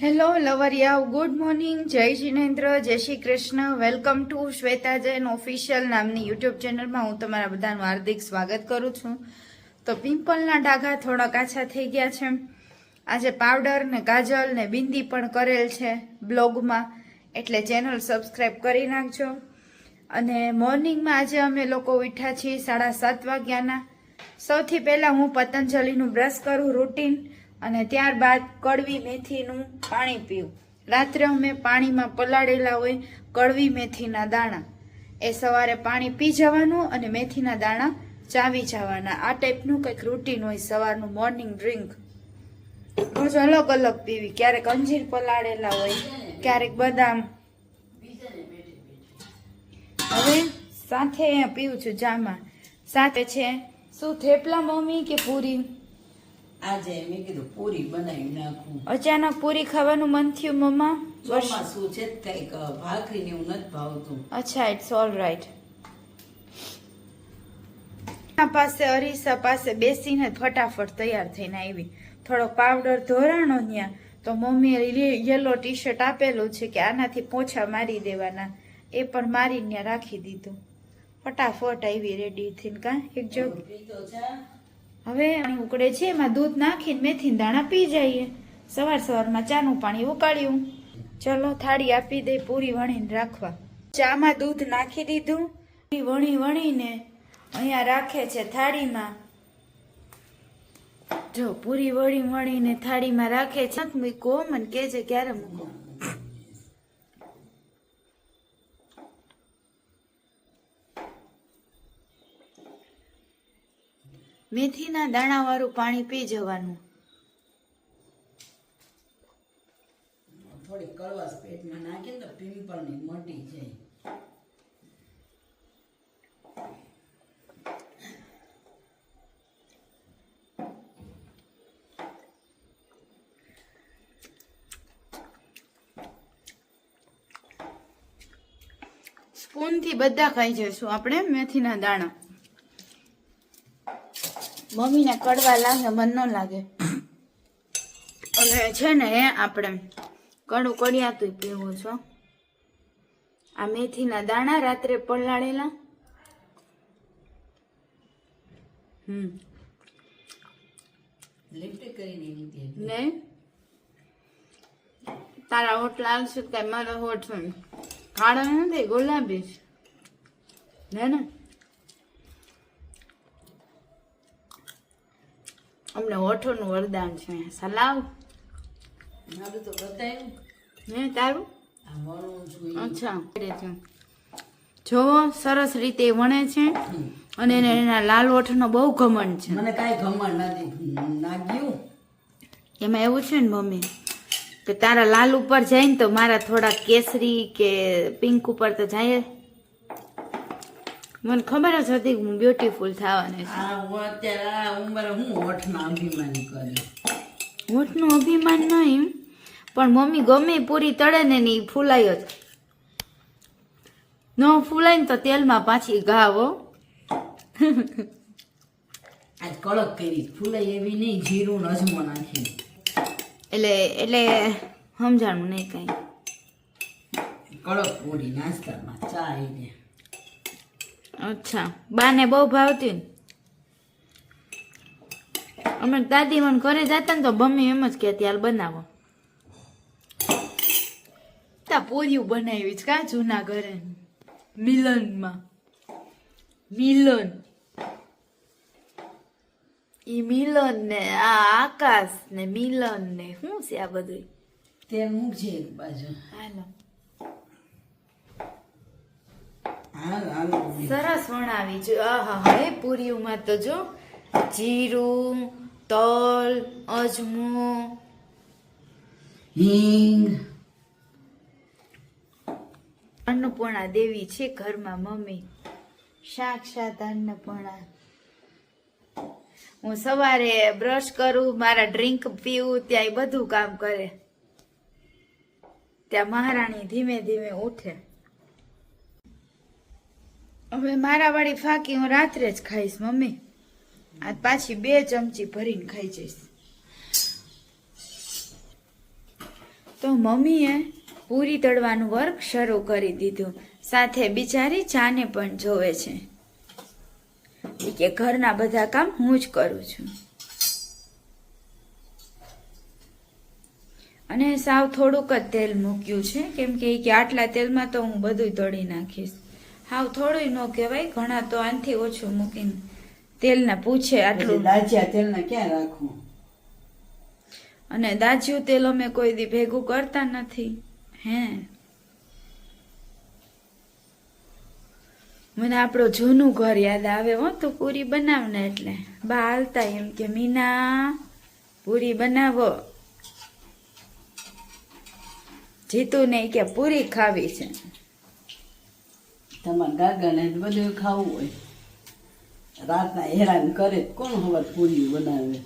Hello લવરિયાઓ good morning Jai Jinendra Jai Shri Krishna welcome to Shweta Jain official નામની YouTube ચેનલમાં હું તમારા બધાનું હાર્દિક સ્વાગત કરું છું. તો પિમ્પલના ડાઘા થોડા કાછા થઈ ગયા છે. આજે પાવડર ને કાજલ ને બિંદી પણ કરેલ છે બ્લોગમાં. એટલે ચેનલ સબસ્ક્રાઈબ કરી નાખજો. અને મોર્નિંગમાં આજે અમે લોકો ઉઠ્યા છીએ સાડા સાત વાગ્યાના. સૌથી પહેલાં હું પતંજલિનું બ્રશ કરું રૂટીન અને ત્યારબાદ કડવી મેથીનું પાણી પીવું. રાત્રે અમે પાણીમાં પલાળેલા હોય કડવી મેથીના દાણા. એ સવારે પાણી પી જવાનું અને મેથીના દાણા ચાવી જવાના. આ ટાઈપનું કંઈક રૂટીન હોય સવારનું મોર્નિંગ ડ્રિંક રોજ અલગ અલગ પીવી. ક્યારેક અંજીર પલાળેલા હોય, ક્યારેક બદામ. હવે સાથે પીવું છું જામાં. સાથે છે, શું થેપલા મમ્મી કે પૂરી? આજે મેં કીધું પૂરી બનાવી નાખું. અચાનક પૂરી ખાવાનું મન થયું મમ્મા? ચોમાસું છે કંઈક ભાખરી ને એવું નથી ભાવતું. અચ્છા ઇટ્સ ઓલ રાઈટ પાસે અરીસા પાસે બેસીને ફટાફટ તૈયાર થઈને આવી. થોડો પાવડર ધોરાણો ત્યાં તો મમ્મીએ યલો ટી શર્ટ આપેલું છે કે આનાથી પોછા મારી દેવાના. એ પણ મારીને ત્યાં રાખી દીધું. ફટાફટ આવી રેડી થઈને કાં એક જગ પીતો છે હવે અહીં ઉકળે છે, એમાં દૂધ નાખીને મેથીના દાણા પી જઈએ. સવાર સવારમાં ચાનું પાણી ઉકાળ્યું. ચલો, થાળી આપી દે, પૂરી વણીને રાખવા. ચામાં દૂધ નાખી દીધું. પૂરી વણી વણીને અહીંયા રાખે છે થાળીમાં. જો, પૂરી વળી વણીને થાળીમાં રાખે છે. મૂકો, મને કે છે ક્યારે મૂકો. મેથીના દાણાવાળું પાણી પી જવાનું. થોડી કડવાશ પેટમાં નાખીને તો પિમ્પલની મટી જાય. સ્પૂનથી બધા ખાઈ જઈશું આપણે મેથીના દાણા. મમ્મીને કડવા લાગે મન ન લાગે. અને છે ને આપણે કડું કડિયાતું પીવું છો. આ મેથીના દાણા રાત્રે પલાળેલા. હમ. ને? તારા હોટલા આવશે કે મારા હોઠ છે કાળા નથી ગુલાબી છે ને? અમને હોઠોનું વરદાન છે. સલાવ. મારું તો બતાવ્યું હે તારું. અચ્છા. જોવો સરસ રીતે વણે છે અને એને એના લાલ ઓઠનો બહુ ઘમંડ છે. મને કાંઈ ઘમંડ નથી. એમાં એવું છે ને મમ્મી કે તારા લાલ ઉપર જાય ને તો મારા થોડા કેસરી કે પિંક ઉપર તો જાય. મને ખબર જ હતી કે હું બ્યુટીફુલ થવાની છું. આ હું અત્યારે આ ઉંમરે હું હોઠમાં અભિમાન કર્યો હોઠનું અભિમાન નહીં પણ મમ્મી ગમે પૂરી તળે ને ની ફૂલાય જ. ન ફૂલાય ને તો તેલમાં પાછી ઘાવો. આજ કડક કરી ફૂલાઈ એવી નહીં જીરું અજમો નાખી એટલે એટલે સમજાણું નહીં કઈ. કડક પૂરી નાસ્તામાં ચા ને. અચ્છા. બાને બહુ ભાવતી ને. અમે દાદી મને ઘરે જતા ને તો મમ્મી એમ જ કહેતી હાલ બનાવો. તા પોરિયું બનાવી છે કા જૂના ઘરે? મિલનમાં. મિલન. ઈ મિલન ને આ આકાશ ને મિલન ને શું છે આ બધું તે મૂકજે એક બાજુ. હાલો હાલ હાલો સરસ વણાવી જો આહા હે પૂરીઓમાં તો જો. જીરું તલ અજમો. હિંગ. અન્નપૂર્ણા દેવી છે ઘરમાં મમ્મી. સાક્ષાત અન્નપૂર્ણા. હું સવારે બ્રશ કરું મારા ડ્રિંક પીવું ત્યાં બધું કામ કરે. ત્યાં મહારાણી ધીમે ધીમે ઉઠે. હવે મારા વાળી ફાકી હું રાત્રે જ ખાઈશ, મમ્મી. આ પાછી બે ચમચી ભરીને ખાઈ જઈશ. તો મમ્મીએ પૂરી તળવાનું વર્ક શરૂ કરી દીધું. સાથે બિચારી ચાને પણ જોવે છે. કે ઘરના બધા કામ હું જ કરું છું. અને સાવ થોડુંક જ તેલ મૂક્યું છે, કેમ કે આટલા તેલમાં તો હું બધું તળી નાખીશ. હાવ થોડું ન કહેવાય ઘણા તો આનથી ઓછું મૂકીને તેલના પૂછે આટલું. દાજ્યા તેલના ક્યાં રાખવું? અને દાજ્યું તેલ અમે કોઈ દી ભેગું કરતા નથી હે. મને આપણો જૂનું ઘર યાદ આવે હો તું પૂરી બનાવ ને એટલે. બા હાલતા એમ કે મીના પૂરી બનાવો. જીતુ નહીં કે પૂરી ખાવી છે. તમારે ગાગાને બધું ખાવું હોય. રાતના હેરાન કરે કોણ હવાર પૂરી બનાવે?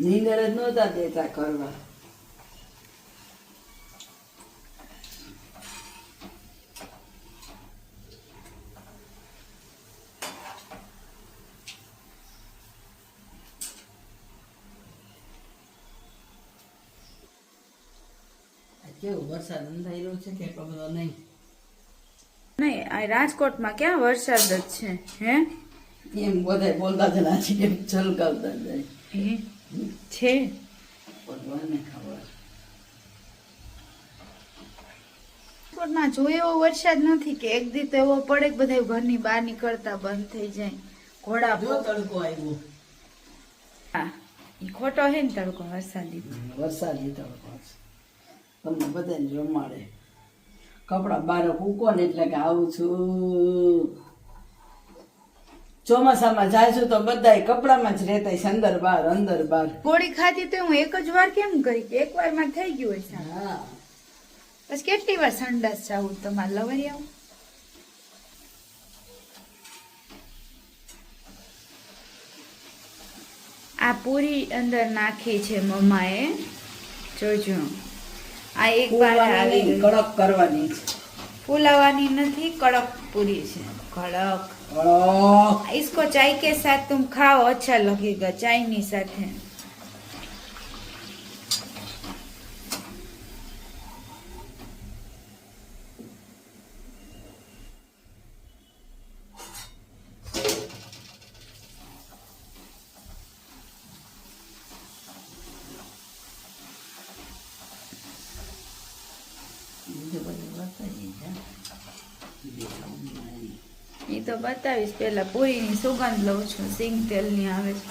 નીંદર જ નહોતા દેતા કરવા કેવો? વરસાદ અંધાર્યો છે કે એટલો બધો નહીં? નહીં આ રાજકોટમાં ક્યાં વરસાદ જ છે હે? એમ બધા બોલતા જ છે એમ છલકાવતા જાય છે. ભગવાનને ખબર. રાજકોટમાં જોયો એવો વરસાદ નથી કે એક દી તો એવો પડે કે બધા ઘરની બહાર નીકળતા બંધ થઈ જાય. ઘોડા તડકો આવ્યો. હા ખોટો હે ને તડકો વરસાદી. વરસાદી તડકો. તમને બધાને રમાડે. કપડા બહાર ને એટલે કે આવું છું. ચોમાસામાં જાશું તો બધાય કપડામાં જ રહેતા અંદર બાર અંદર બાર. ગોળી ખાધી તો હું એક જ વાર કેમ કરી કે એક વારમાં થઈ ગયું છે હા. પછી કેટલી વાર સંડાસ જાવું તમારે લવાઈ આવું? આ પૂરી અંદર નાખી છે મમ્માએ. જોજો. આ એક વાર આવી ફૂલવાની નહીં, ગઈ. કડક કરવાની છે ફુલાવાની નથી કડક પૂરી છે કડક કડક इसको चाय के साथ तुम खाओ अच्छा लगेगा चाय ની સાથે બીજું તો બતાવીશ પેલા પૂરીની સુગંધ લઉં છું. સિંગ તેલની આવે છે.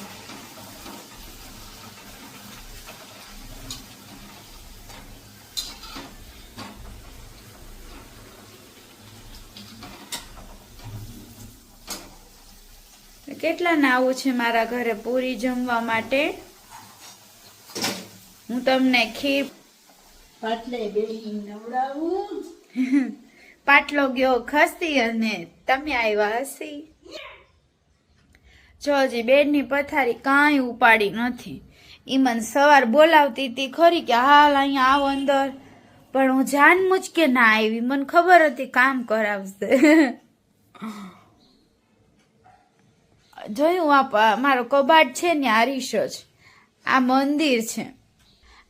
કેટલા ને આવું છે મારા ઘરે પૂરી જમવા માટે? હું તમને ખીર પાટલે નવડાવું પાટલો ગયો ખસી અને તમે આવ્યા હસી જો બેડની પથારી કાંઈ ઉપાડી નથી. મને સવાર બોલાવતી હતી ખરી કે હાલ અહીંયા આવો અંદર. પણ હું જાન મુચકે ના આવી મને ખબર હતી કામ કરાવશે. જોયું આ મારો કબાટ છે ને આ જ. આ મંદિર છે.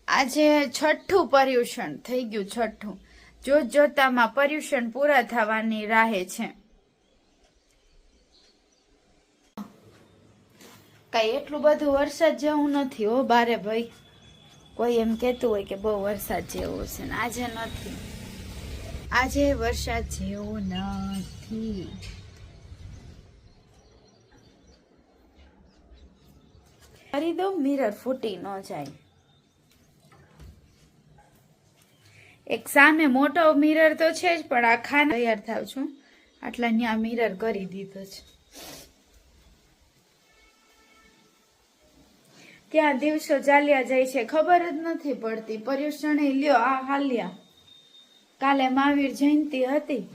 આજે છઠ્ઠું પર્યુષણ થઈ ગયું, છઠ્ઠું. જોત જોતામાં પર્યુષણ પૂરા થવાની રાહે છે. કઈ એટલું બધું વરસાદ જેવું નથી હો, બારે ભાઈ. કોઈ એમ કહેતું હોય કે બહુ વરસાદ જેવો છે ને, આજે નથી. આજે વરસાદ જેવો નથી. કરી દો મિરર ફૂટી ન જાય. એક સામે મોટો મિરર તો છે જ, પણ આ ખાને તૈયાર થાવ છું. આટલા ત્યાં મિરર કરી દીધો છે. ત્યાં દિવસો ચાલ્યા જાય છે. ખબર જ નથી પડતી. પર્યુષણે લ્યો આ હાલ્યા. કાલે મહાવીર જયંતિ હતી.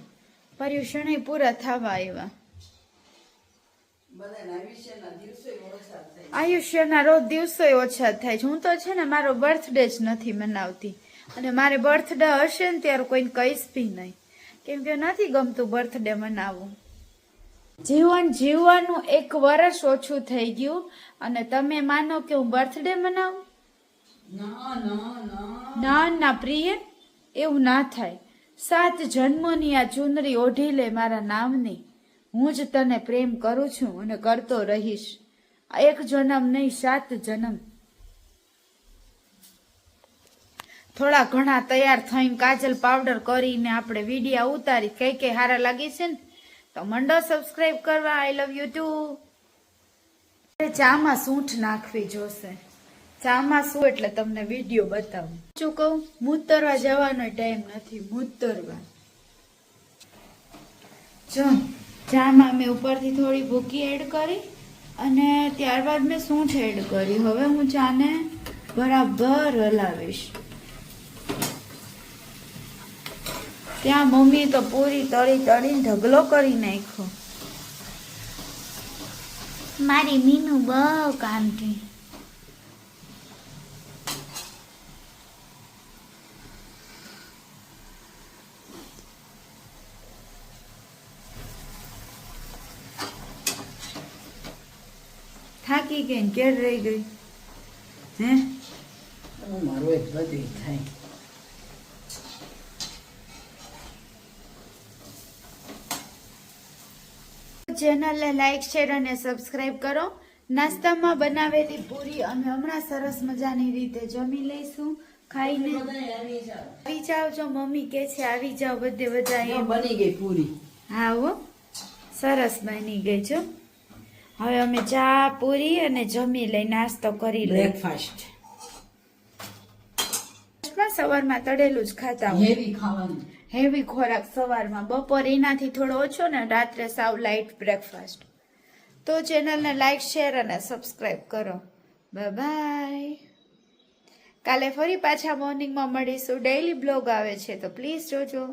પર્યુષણે પૂરા થવા આવ્યા. આયુષ્યના રોજ દિવસો ઓછા થાય. છે હું તો છે ને મારો બર્થડે જ નથી મનાવતી. અને મારે બર્થડે હશે ને ત્યારે કોઈને કહીશ બી નહીં. કેમ કે નથી ગમતું બર્થડે મનાવવું. જીવન જીવવાનું એક વર્ષ ઓછું થઈ ગયું અને તમે માનો કે હું બર્થડે મનાવું? ના ના પ્રિય, એવું ના થાય. સાત જન્મોની આ ચુનરી ઓઢી લે મારા નામની. હું જ તને પ્રેમ કરું છું અને કરતો રહીશ. એક જન્મ નહીં, સાત જન્મ. થોડા ઘણા તૈયાર થઈને કાજલ પાવડર કરીને આપણે વિડીયા ઉતારી. કઈ કઈ હારા લાગી છે ને? તો મંડો સબસ્ક્રાઈબ કરવા આઈ લવ યુ ટુ ચામાં સૂંઠ નાખવી જોશે. ચામાં શું એટલે તમને વીડિયો બતાવું. શું કહું? મૂતરવા જવાનો ટાઈમ નથી, મૂતરવા. જો, ચામાં મેં ઉપરથી થોડી ભૂકી એડ કરી અને ત્યારબાદ મેં સૂંઠ એડ કરી. હવે હું ચાને બરાબર હલાવીશ. ત્યાં મમ્મી તો પૂરી તળી તળીને ઢગલો કરી નાખ્યો. મારી મીનુ બહુ કામ થઈ થાકી ગઈ ને કેડ રહી ગઈ. હે? હું મારું એક બધું થાય. ચેનલને લાઇક શેર અને સબસ્ક્રાઇબ કરો. નાસ્તામાં બનાવેલી પૂરી અમે હમણાં સરસ મજાની રીતે જમી લઈશું. ખાઈને આવી જાઓ જો મમ્મી કે છે આવી જાઓ બધે બધા બની ગઈ પૂરી. હા હો. સરસ બની ગઈ છો હવે અમે ચા પૂરી અને જમી લઈ નાસ્તો કરી લઈ બ્રેકફાસ્ટ સવારમાં તળેલું જ ખાતા હેવી ખાવાનું. હેવી ખોરાક સવારમાં. બપોર એનાથી થોડો ઓછો ને રાત્રે સાવ લાઇટ બ્રેકફાસ્ટ તો ચેનલને લાઇક શેર અને સબસ્ક્રાઈબ કરો. બાય કાલે ફરી પાછા મોર્નિંગમાં મળીશું. ડેઈલી બ્લોગ આવે છે તો પ્લીઝ જોજો.